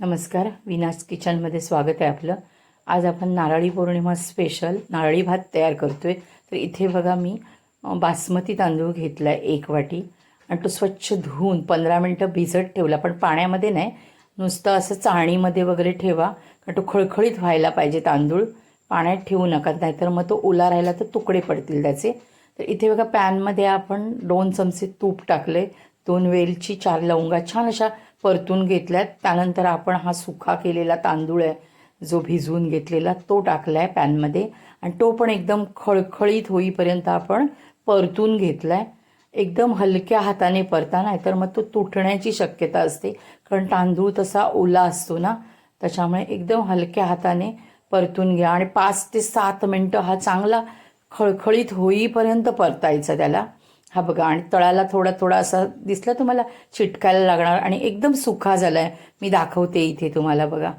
नमस्कार विनास किचनमध्ये स्वागत आहे आपलं. आज आपण नारळी पौर्णिमा स्पेशल नारळी भात तयार करतो आहे तर इथे बघा मी बासमती तांदूळ घेतला आहे एक वाटी. आणि तो स्वच्छ धुवून पंधरा मिनटं भिजत ठेवला. पण पाण्यामध्ये नाही नुसतं असं चाळणीमध्ये वगैरे ठेवा. कारण तो खळखळीत व्हायला पाहिजे तांदूळ. पाण्यात ठेवू नका. नाहीतर मग तो ओला राहिला तर तुकडे पडतील त्याचे. तर इथे बघा पॅनमध्ये आपण दोन चमचे तूप टाकले दोन वेलची चार लवंगा छान अशा परतून घेतल्यात. त्यानंतर आपण हा सुका केलेला तांदूळ आहे जो भिजवून घेतलेला तो टाकला आहे पॅनमध्ये. आणि तो पण एकदम खळखळीत होईपर्यंत आपण परतून घेतला आहे एकदम हलक्या हाताने परता नाही तर मग तो तुटण्याची शक्यता असते. कारण तांदूळ तसा ओला असतो ना त्याच्यामुळे एकदम हलक्या हाताने परतून घ्या. आणि पाच ते सात मिनटं हा चांगला खळखळीत होईपर्यंत परतायचा त्याला. हा बघा आणि तळाला थोडा थोडा असा दिसला तुम्हाला चिटकायला लागणार आणि एकदम सुखा झाला आहे मी दाखवते इथे तुम्हाला बघा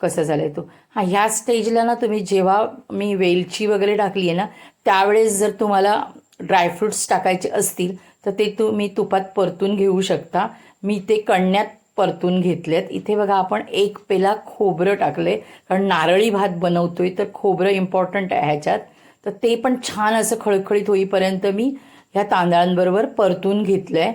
कसं झालं आहे तो. हां ह्या स्टेजला ना तुम्ही जेव्हा मी वेलची वगैरे टाकली आहे ना त्यावेळेस जर तुम्हाला ड्रायफ्रुट्स टाकायचे असतील तर ते तुम्ही तुपात परतून घेऊ शकता. मी ते कणण्यात परतून घेतलेत. इथे बघा आपण एक पेला खोबरं टाकले कारण नारळी भात बनवतोय तर खोबरं इम्पॉर्टंट आहे ह्याच्यात. तर ते पण छान असं खळखळीत होईपर्यंत मी ह्या तांदळांबरोबर परतून घेतलं आहे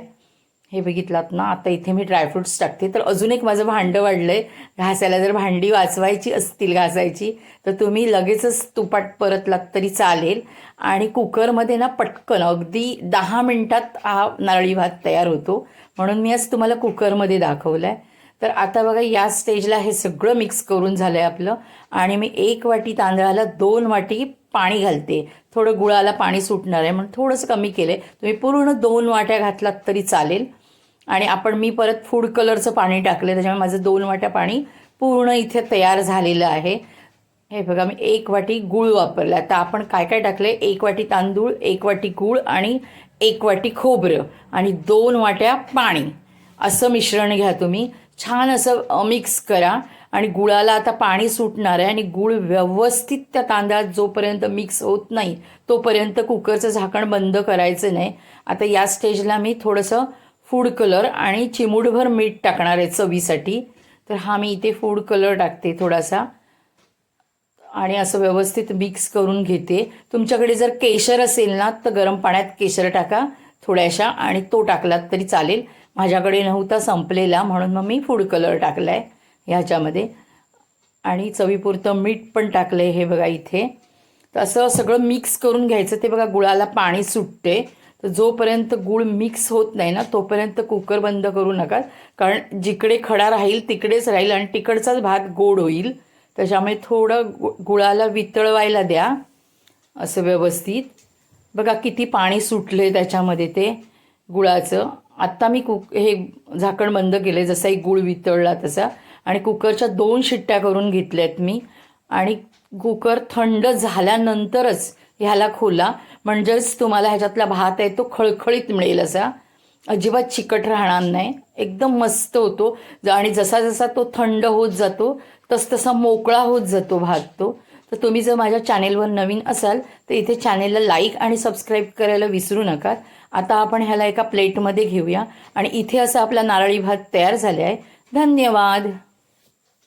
हे बघितलात ना? आता इथे मी ड्रायफ्रुट्स टाकते. तर अजून एक माझं भांडं वाढलं आहे घासायला जर भांडी वाचवायची असतील घासायची तर तुम्ही लगेचच तुपात परतलात तरी चालेल. आणि कुकरमध्ये ना पटकन अगदी दहा मिनटात हा नारळी भात तयार होतो. म्हणून मी आज तुम्हाला कुकरमध्ये दाखवलं आहे तर आता बघा या स्टेजला हे सगळं मिक्स करून झालं आहे आपलं. आणि मी एक वाटी तांदळाला दोन वाटी पाणी घालते. थोडं गुळाला पाणी सुटणार आहे म्हणून थोडंसं कमी केलं आहे तुम्ही पूर्ण दोन वाट्या घातलात तरी चालेल. आणि आपण मी परत फूड कलरचं पाणी टाकलं त्याच्यामुळे माझं दोन वाट्या पाणी पूर्ण इथे तयार झालेलं आहे. हे बघा मी एक वाटी गूळ वापरला आता आपण काय काय टाकलं आहे एक वाटी तांदूळ एक वाटी गूळ आणि एक वाटी खोबरं आणि दोन वाट्या पाणी. असं मिश्रण घ्या तुम्ही. छान असं मिक्स करा. आणि गुळाला आता पाणी सुटणार आहे आणि गुळ व्यवस्थित त्या तांदळात जोपर्यंत मिक्स होत नाही तोपर्यंत कुकरचं झाकण बंद करायचं नाही. आता या स्टेजला मी थोडंसं फूड कलर आणि चिमूटभर मीठ टाकणार आहे चवीसाठी. तर हा मी इथे फूड कलर टाकते थोडासा. आणि असं व्यवस्थित मिक्स करून घेते. तुमच्याकडे जर केशर असेल ना तर गरम पाण्यात केशर टाका. थोड्याशा आणि तो टाकलात तरी चालेल. माझ्याकडे नव्हता संपलेला म्हणून मग मी फूड कलर टाकला आहे ह्याच्यामध्ये. आणि चवीपुरतं मीठ पण टाकलं आहे हे बघा इथे. तर असं सगळं मिक्स करून घ्यायचं. ते बघा गुळाला पाणी सुटते तर जोपर्यंत गुळ मिक्स होत नाही ना तोपर्यंत कुकर बंद करू नका. कारण जिकडे खडा राहील तिकडेच राहील आणि तिकडचाच भात गोड होईल. त्याच्यामुळे थोडं गु गुळाला वितळवायला द्या असं व्यवस्थित. बघा किती पाणी सुटले त्याच्यामध्ये ते गुळाचं. आत्ता मी कुक हे झाकण बंद केलं जसाही गुळ वितळला तसा. आणि कुकरच्या दोन शिट्ट्या करून घेतल्यात मी. आणि कुकर थंड झाल्यानंतरच ह्याला खोला. म्हणजेच तुम्हाला ह्याच्यातला भात आहे तो खळखळीत मिळेल असा. अजिबात चिकट राहणार नाही. एकदम मस्त होतो. ज- आणि जसा जसा तो थंड होत जातो तसतसा मोकळा होत जातो भात तो. तर तुम्ही जर माझ्या चॅनेलवर नवीन असाल तर इथे चॅनेलला लाईक आणि सबस्क्राईब करायला विसरू नका. आता आपण ह्याला एका प्लेटमध्ये घेऊया. आणि इथे असा आपला नारळी भात तयार झाले आहे धन्यवाद!